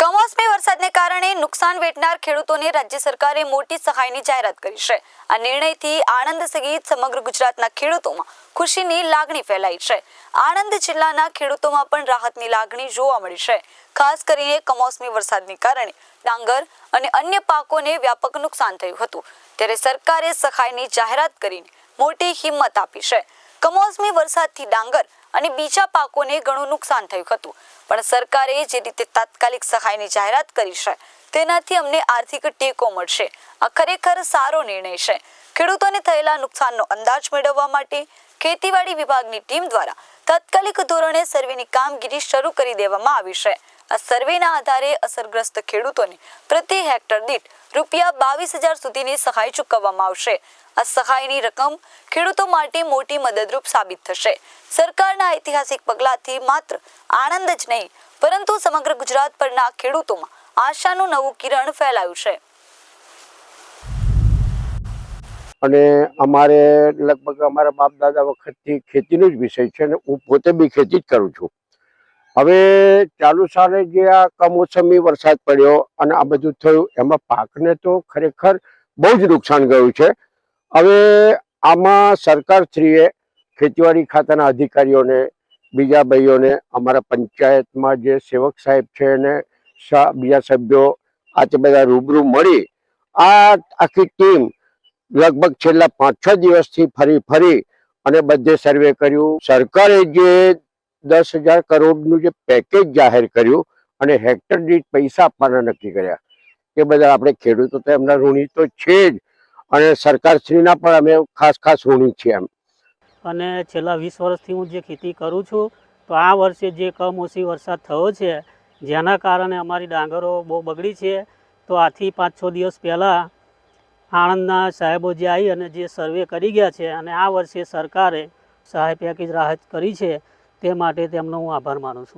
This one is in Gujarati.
કમોસમી વરસાદને કારણે નુકસાન વેઠનાર ખેડૂતોને રાજ્ય સરકારે મોટી સહાયની જાહેરાત કરી છે. આ નિર્ણયથી આણંદ સહિત સમગ્ર ગુજરાતના ખેડૂતોમાં ખુશીની લાગણી ફેલાઈ છે. આણંદ જિલ્લાના ખેડૂતોમાં પણ રાહતની લાગણી જોવા મળી છે. ખાસ કરીને કમોસમી વરસાદને કારણે ડાંગર અને અન્ય પાકોને વ્યાપક નુકસાન થયું હતું. ત્યારે સરકારે સહાયની જાહેરાત કરીને મોટી હિંમત આપી છે. કમોસમી વરસાદથી ડાંગર અને બીજા પાકોને ઘણું નુકસાન થયું હતું. પણ સરકારે જે રીતે તાત્કાલિક સહાયની જાહેરાત કરી છે, તેનાથી અમને આર્થિક ટેકો મળશે. આ ખરેખર સારો નિર્ણય છે. ખેડૂતોને થયેલા નુકસાનનો અંદાજ મેળવવા માટે ખેતીવાડી વિભાગની ટીમ દ્વારા તાત્કાલિક ધોરણે સર્વેની કામગીરી શરૂ કરી દેવામાં આવી છે. આ સર્વેના આધારે અસરગ્રસ્ત ખેડૂતોને પ્રતિ હેક્ટર દીઠ રૂપિયા બાવીસ હજાર સુધીની સહાય ચૂકવવામાં આવશે. આ સહાયની રકમ ખેડૂતો માટે મોટી મદદરૂપ સાબિત થશે. સરકારના ઐતિહાસિક પગલાથી માત્ર આણંદ જ નહીં, પરંતુ સમગ્ર ગુજરાત પરના ખેડૂતોમાં આશાનું નવું કિરણ ફેલાયું છે. અને અમારે લગભગ અમારા બાપ દાદા વખતથી ખેતીનો જ વિષય છે અને હું પોતે બી ખેતી જ કરું છું. હવે ચાલુ સાલે જે આ કમોસમી વરસાદ પડ્યો અને આ બધું થયું, એમાં પાકને તો ખરેખર બહુ જ નુકસાન ગયું છે. હવે આમાં સરકારશ્રીએ ખેતીવાડી ખાતાના અધિકારીઓને, બીજા ભાઈઓને, અમારા પંચાયતમાં જે સેવક સાહેબ છે અને બીજા સભ્યો, આ તે બધા રૂબરૂ મળી, આ આખી ટીમ લગભગ છેલ્લા પાંચ છ દિવસથી ફરી ફરી અને બધે સર્વે કર્યું. સરકારે જે દસ હજાર કરોડનું જે પેકેજ જાહેર કર્યું અને હેક્ટર દીઠ પૈસા આપવાના નક્કી કર્યા. એ બધા આપણે ખેડૂતો તો એમના ઋણી તો છે જ અને સરકારશ્રીના પણ અમે ખાસ ખાસ ઋણી છીએ એમ. અને છેલ્લા વીસ વર્ષથી હું જે ખેતી કરું છું, તો આ વર્ષે જે કમોસમી વરસાદ થયો છે, જેના કારણે અમારી ડાંગરો બહુ બગડી છે, તો આથી પાંચ છ દિવસ પહેલાં આણંદના સાહેબો જે આવી અને જે સર્વે કરી ગયા છે અને આ વર્ષે સરકારે સહાય પેકેજ રાહત કરી છે તે માટે તેમનો હું આભાર માનું છું.